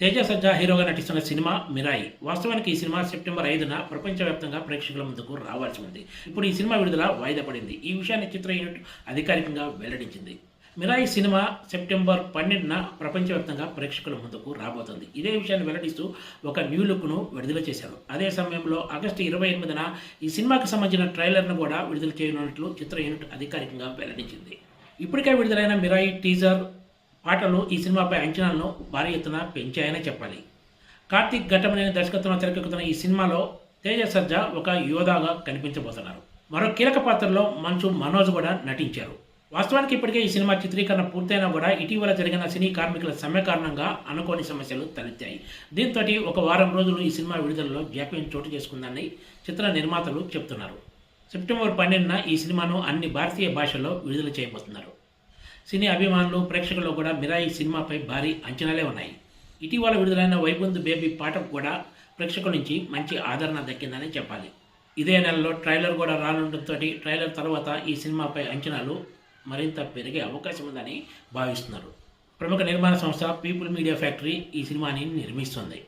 తేజ సజ్జా హీరోగా నటిస్తున్న సినిమా మిరాయి. వాస్తవానికి ఈ సినిమా సెప్టెంబర్ ఐదున ప్రపంచవ్యాప్తంగా ప్రేక్షకుల ముందుకు రావాల్సి ఉంది. ఇప్పుడు ఈ సినిమా విడుదల వాయిదా పడింది. ఈ విషయాన్ని చిత్ర యూనిట్ అధికారికంగా వెల్లడించింది. మిరాయి సినిమా సెప్టెంబర్ పన్నెండున ప్రపంచవ్యాప్తంగా ప్రేక్షకుల ముందుకు రాబోతుంది. ఇదే విషయాన్ని వెల్లడిస్తూ ఒక న్యూ లుక్ను విడుదల చేశారు. అదే సమయంలో ఆగస్టు ఇరవై ఎనిమిదిన ఈ సినిమాకి సంబంధించిన ట్రైలర్ను కూడా విడుదల చేయనున్నట్లు చిత్ర యూనిట్ అధికారికంగా వెల్లడించింది. ఇప్పటికే విడుదలైన మిరాయి టీజర్ పాటలు ఈ సినిమాపై అంచనాలను భారీ ఎత్తున పెంచాయనే చెప్పాలి. కార్తీక్ ఘట్టమనేని దర్శకత్వంలో తెరకెక్కుతున్న ఈ సినిమాలో తేజ సర్జా ఒక యోధాగా కనిపించబోతున్నారు. మరో కీలక పాత్రలో మంచు మనోజ్ కూడా నటించారు. వాస్తవానికి ఇప్పటికే ఈ సినిమా చిత్రీకరణ పూర్తయినా కూడా ఇటీవల జరిగిన సినీ కార్మికుల సమ్మె కారణంగా అనుకోని సమస్యలు తలెత్తాయి. దీంతో ఒక వారం రోజులు ఈ సినిమా విడుదలలో జాప్యం చోటు చేసుకుందని చిత్ర నిర్మాతలు చెబుతున్నారు సెప్టెంబర్ పన్నెండున ఈ సినిమాను అన్ని భారతీయ భాషల్లో విడుదల చేయబోతున్నారు. సినీ అభిమానులు ప్రేక్షకుల్లో కూడా మిరాయి సినిమాపై భారీ అంచనాలే ఉన్నాయి. ఇటీవల విడుదలైన వైబుంద్ బేబీ పాటకు కూడా ప్రేక్షకుల నుంచి మంచి ఆదరణ దక్కిందని చెప్పాలి. ఇదే నెలలో ట్రైలర్ కూడా రానుండటంతో ట్రైలర్ తర్వాత ఈ సినిమాపై అంచనాలు మరింత పెరిగే అవకాశం ఉందని భావిస్తున్నారు. ప్రముఖ నిర్మాణ సంస్థ పీపుల్ మీడియా ఫ్యాక్టరీ ఈ సినిమాని నిర్మిస్తుంది.